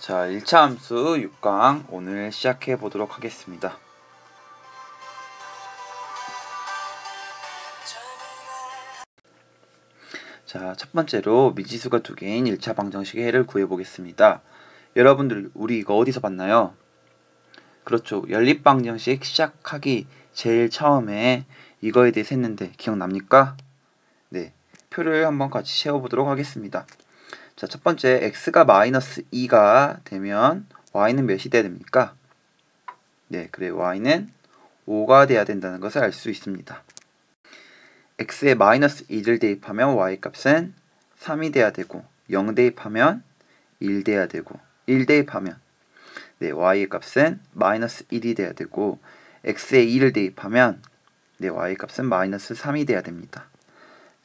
자, 1차 함수 6강 오늘 시작해 보도록 하겠습니다. 자, 첫 번째로 미지수가 두 개인 1차 방정식의 해를 구해 보겠습니다. 여러분들 우리 이거 어디서 봤나요? 그렇죠. 연립 방정식 시작하기 제일 처음에 이거에 대해서 했는데 기억납니까? 네. 표를 한번 같이 세워 보도록 하겠습니다. 자, 첫 번째 x가 마이너스 2가 되면 y는 몇이 돼야 됩니까? 네, 그래 y는 5가 돼야 된다는 것을 알 수 있습니다. x에 마이너스 1을 대입하면 y 값은 3이 돼야 되고 0 대입하면 1 돼야 되고 1 대입하면 네, y 값은 마이너스 1이 돼야 되고 x에 2를 대입하면 네, y 값은 마이너스 3이 돼야 됩니다.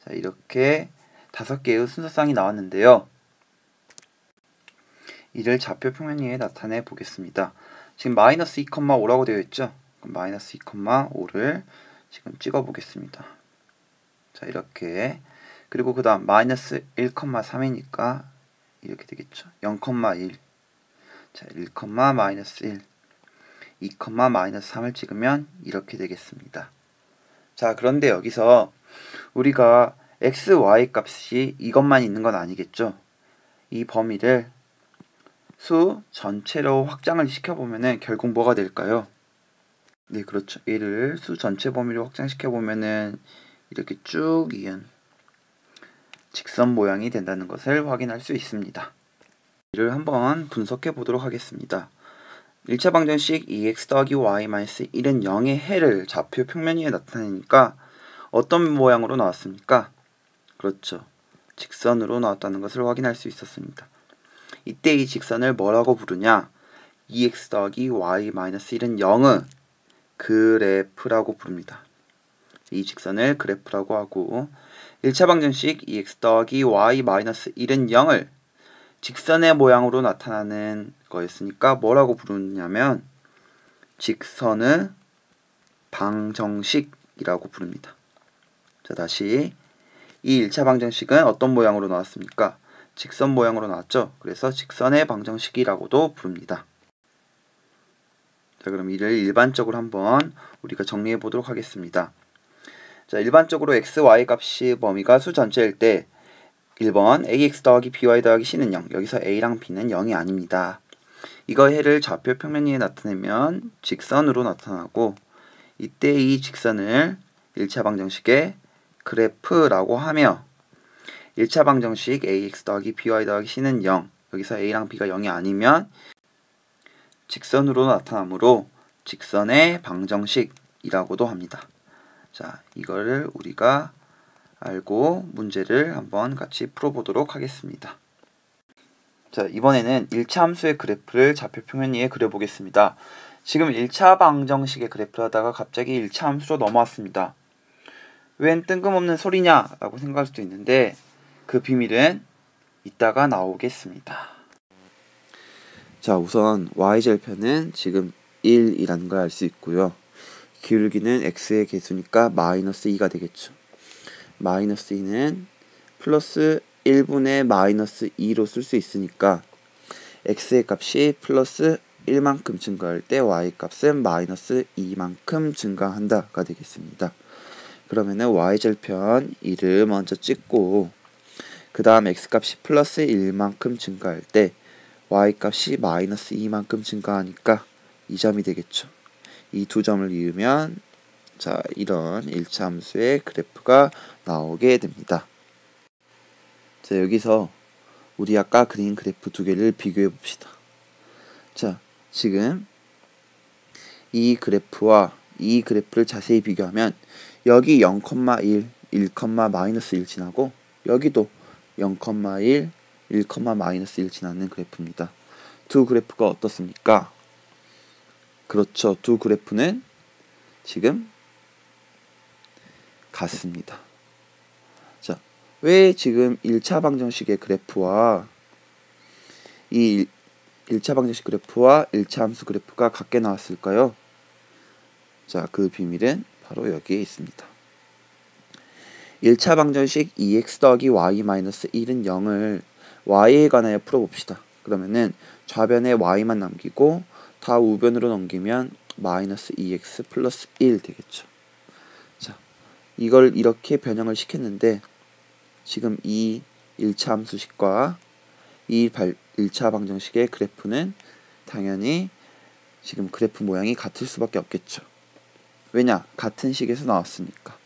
자, 이렇게 다섯 개의 순서상이 나왔는데요. 이를 좌표 평면 위에 나타내 보겠습니다. 지금 마이너스 2,5라고 되어 있죠? 마이너스 2,5를 지금 찍어 보겠습니다. 자 이렇게 그리고 그 다음 마이너스 1,3이니까 이렇게 되겠죠. 0,1 자, 1, 마이너스 1 2, 마이너스 3을 찍으면 이렇게 되겠습니다. 자 그런데 여기서 우리가 x, y 값이 이것만 있는 건 아니겠죠? 이 범위를 수 전체로 확장을 시켜보면은 결국 뭐가 될까요? 네, 그렇죠. 얘를 수 전체 범위로 확장시켜보면은 이렇게 쭉 이은 직선 모양이 된다는 것을 확인할 수 있습니다. 이를 한번 분석해 보도록 하겠습니다. 1차 방정식 2x 더하기 y-1은 0의 해를 좌표 평면 위에 나타내니까 어떤 모양으로 나왔습니까? 그렇죠. 직선으로 나왔다는 것을 확인할 수 있었습니다. 이때 이 직선을 뭐라고 부르냐? 2x 더하기 y-1은 0의 그래프라고 부릅니다. 이 직선을 그래프라고 하고 1차 방정식 2x 더하기 y-1은 0을 직선의 모양으로 나타나는 거였으니까 뭐라고 부르냐면 직선의 방정식이라고 부릅니다. 자 다시 이 1차 방정식은 어떤 모양으로 나왔습니까? 직선 모양으로 나왔죠. 그래서 직선의 방정식이라고도 부릅니다. 자, 그럼 이를 일반적으로 한번 우리가 정리해 보도록 하겠습니다. 자, 일반적으로 x, y 값이 범위가 수 전체일 때 1번 ax 더하기 by 더하기 c는 0. 여기서 a랑 b는 0이 아닙니다. 이거 해를 좌표 평면 위에 나타내면 직선으로 나타나고 이때 이 직선을 1차 방정식의 그래프라고 하며 1차 방정식 ax 더하기 by 더하기 c는 0 여기서 a랑 b가 0이 아니면 직선으로 나타나므로 직선의 방정식이라고도 합니다. 자, 이거를 우리가 알고 문제를 한번 같이 풀어보도록 하겠습니다. 자, 이번에는 1차 함수의 그래프를 좌표 평면 위에 그려보겠습니다. 지금 1차 방정식의 그래프를 하다가 갑자기 1차 함수로 넘어왔습니다. 웬 뜬금없는 소리냐? 라고 생각할 수도 있는데 그 비밀은 이따가 나오겠습니다. 자, 우선 y절편은 지금 1이라는 걸 알 수 있고요. 기울기는 x의 개수니까 마이너스 2가 되겠죠. 마이너스 2는 플러스 1분의 마이너스 2로 쓸 수 있으니까 x의 값이 플러스 1만큼 증가할 때 y 값은 마이너스 2만큼 증가한다가 되겠습니다. 그러면은 y절편 1을 먼저 찍고 그 다음 x값이 플러스 1만큼 증가할 때 y값이 마이너스 2만큼 증가하니까 이 점이 되겠죠. 이 두 점을 이으면 자 이런 1차 함수의 그래프가 나오게 됩니다. 자 여기서 우리 아까 그린 그래프 두 개를 비교해 봅시다. 자 지금 이 그래프와 이 그래프를 자세히 비교하면 여기 0,1, 1, 마이너스 1 지나고 여기도 0,1, 1, 마이너스 1 지나는 그래프입니다. 두 그래프가 어떻습니까? 그렇죠. 두 그래프는 지금 같습니다. 자, 왜 지금 1차 방정식의 그래프와 이 1차 방정식 그래프와 1차 함수 그래프가 같게 나왔을까요? 자, 그 비밀은 바로 여기에 있습니다. 1차 방정식 2x 더하기 y-1은 0을 y에 관하여 풀어봅시다. 그러면은 좌변에 y만 남기고 다 우변으로 넘기면 마이너스 2x 플러스 1 되겠죠. 자, 이걸 이렇게 변형을 시켰는데 지금 이 1차 함수식과 이 1차 방정식의 그래프는 당연히 지금 그래프 모양이 같을 수밖에 없겠죠. 왜냐? 같은 식에서 나왔으니까.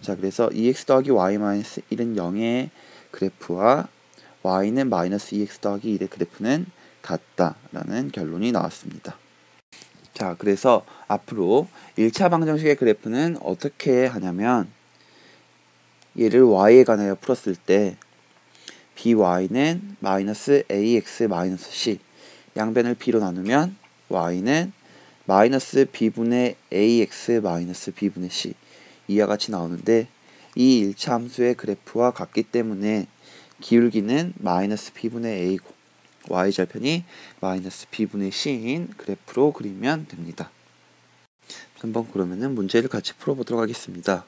자, 그래서 2x 더하기 y-1은 0의 그래프와 y는 마이너스 2x 더하기 1의 그래프는 같다라는 결론이 나왔습니다. 자, 그래서 앞으로 1차 방정식의 그래프는 어떻게 하냐면 얘를 y에 관하여 풀었을 때 by는 마이너스 ax 마이너스 c 양변을 b로 나누면 y는 마이너스 b분의 ax 마이너스 b분의 c 이와 같이 나오는데 이 1차 함수의 그래프와 같기 때문에 기울기는 마이너스 b분의 a고 y절편이 마이너스 b분의 c인 그래프로 그리면 됩니다. 한번 그러면은 문제를 같이 풀어보도록 하겠습니다.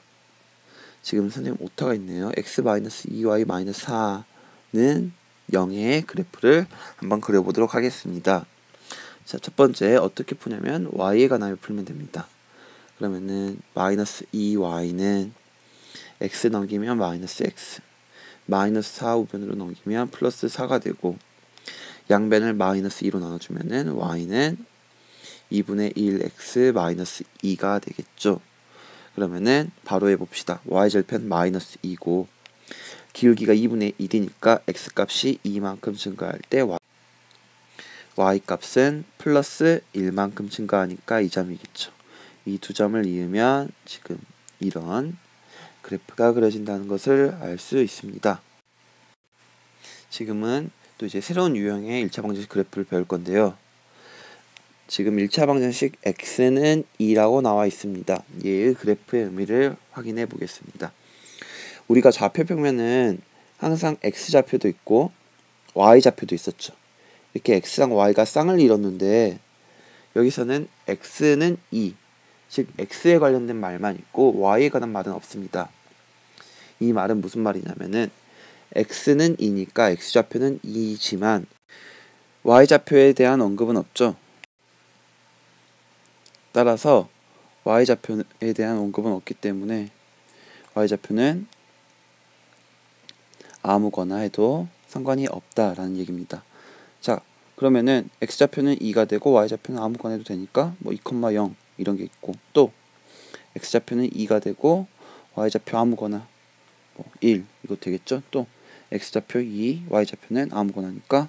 지금 선생님 오타가 있네요. x 마이너스 2y 마이너스 4는 0의 그래프를 한번 그려보도록 하겠습니다. 자, 첫 번째 어떻게 푸냐면 y에 관하여 풀면 됩니다. 그러면은 마이너스 2y는 x 넘기면 마이너스 x 마이너스 4 우변으로 넘기면 플러스 4가 되고 양변을 마이너스 2로 나눠주면은 y는 2분의 1x 마이너스 2가 되겠죠. 그러면은 바로 해봅시다. y절편 마이너스 2고 기울기가 2분의 1이니까 x값이 2만큼 증가할 때 y 값은 플러스 1만큼 증가하니까 이 점이겠죠. 이 두 점을 이으면 지금 이런 그래프가 그려진다는 것을 알 수 있습니다. 지금은 또 이제 새로운 유형의 1차 방정식 그래프를 배울 건데요. 지금 1차 방정식 x는 2라고 나와 있습니다. 얘의 그래프의 의미를 확인해 보겠습니다. 우리가 좌표 평면은 항상 x좌표도 있고 y좌표도 있었죠. 이렇게 x랑 y가 쌍을 이뤘는데 여기서는 x는 2, 즉 x에 관련된 말만 있고 y에 관한 말은 없습니다. 이 말은 무슨 말이냐면은 x는 2니까 x좌표는 2지만 y좌표에 대한 언급은 없죠. 따라서 y좌표에 대한 언급은 없기 때문에 y좌표는 아무거나 해도 상관이 없다라는 얘기입니다. 자, 그러면은 x좌표는 2가 되고 y좌표는 아무거나 해도 되니까 뭐2,0 이런 게 있고 또 x좌표는 2가 되고 y좌표 아무거나 뭐1 이거 되겠죠? 또 x좌표 2, y좌표는 아무거나니까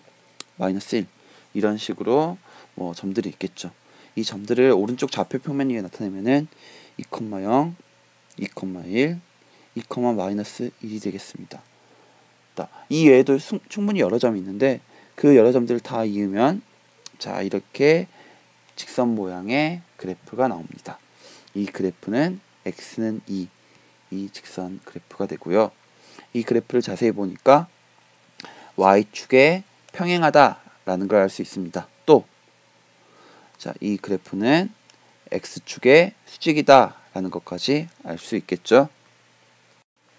마이너스 1 이런 식으로 뭐 점들이 있겠죠. 이 점들을 오른쪽 좌표 평면 위에 나타내면은 2,0, 2,1, 2, 마이너스 1이 되겠습니다. 이 외에도 충분히 여러 점이 있는데 그 여러 점들을 다 이으면 자 이렇게 직선 모양의 그래프가 나옵니다. 이 그래프는 x는 2, 이 직선 그래프가 되고요. 이 그래프를 자세히 보니까 y축에 평행하다라는 걸 알 수 있습니다. 또 자, 이 그래프는 x축의 수직이다라는 것까지 알 수 있겠죠.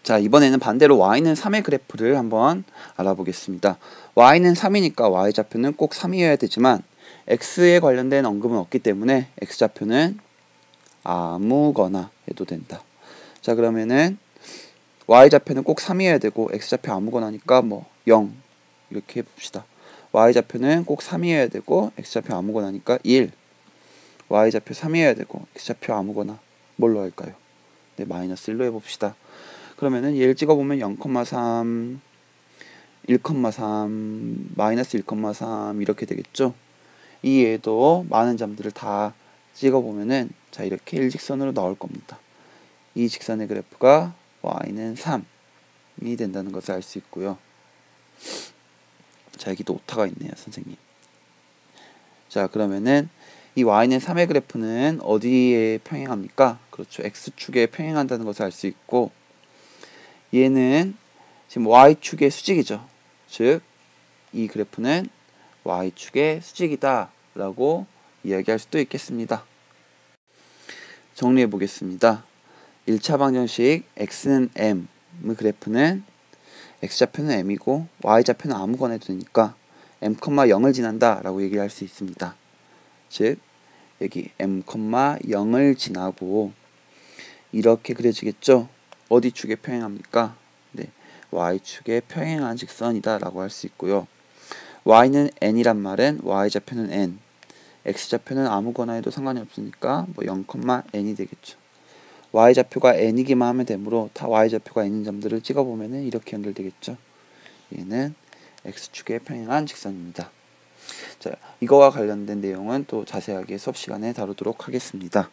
자, 이번에는 반대로 y는 3의 그래프를 한번 알아보겠습니다. y는 3이니까 y좌표는 꼭 3이어야 되지만 x에 관련된 언급은 없기 때문에 x좌표는 아무거나 해도 된다. 자, 그러면은 y좌표는 꼭 3이어야 되고 x좌표 아무거나니까 뭐 0 이렇게 해봅시다. y좌표는 꼭 3이어야 되고 x좌표 아무거나니까 1 y좌표 3이어야 되고 x좌표 아무거나 뭘로 할까요? 네, 마이너스 1로 해봅시다. 그러면은 얘를 찍어보면 0,3 1,3 마이너스 1,3 이렇게 되겠죠. 이 얘도 많은 점들을 다 찍어보면은 자 이렇게 일직선으로 나올 겁니다. 이 직선의 그래프가 y는 3이 된다는 것을 알 수 있고요. 자, 여기도 오타가 있네요, 선생님. 자, 그러면은 이 y는 3의 그래프는 어디에 평행합니까? 그렇죠. x축에 평행한다는 것을 알 수 있고 얘는 지금 y축의 수직이죠. 즉, 이 그래프는 y축의 수직이다 라고 이야기할 수도 있겠습니다. 정리해 보겠습니다. 1차 방정식 x는 m 그래프는 x좌표는 m이고 y좌표는 아무거나 해도 되니까 m, 0을 지난다 라고 얘기를 할 수 있습니다. 즉 여기 m, 0을 지나고 이렇게 그려지겠죠. 어디 축에 평행합니까? 네, y축에 평행한 직선이다 라고 할 수 있고요. Y는 n이란 말은 y좌표는 n, x좌표는 아무거나 해도 상관이 없으니까 뭐 0, n이 되겠죠. y좌표가 n이기만 하면 되므로 다 y좌표가 n인 점들을 찍어보면 이렇게 연결되겠죠. 얘는 x축에 평행한 직선입니다. 자, 이거와 관련된 내용은 또 자세하게 수업 시간에 다루도록 하겠습니다.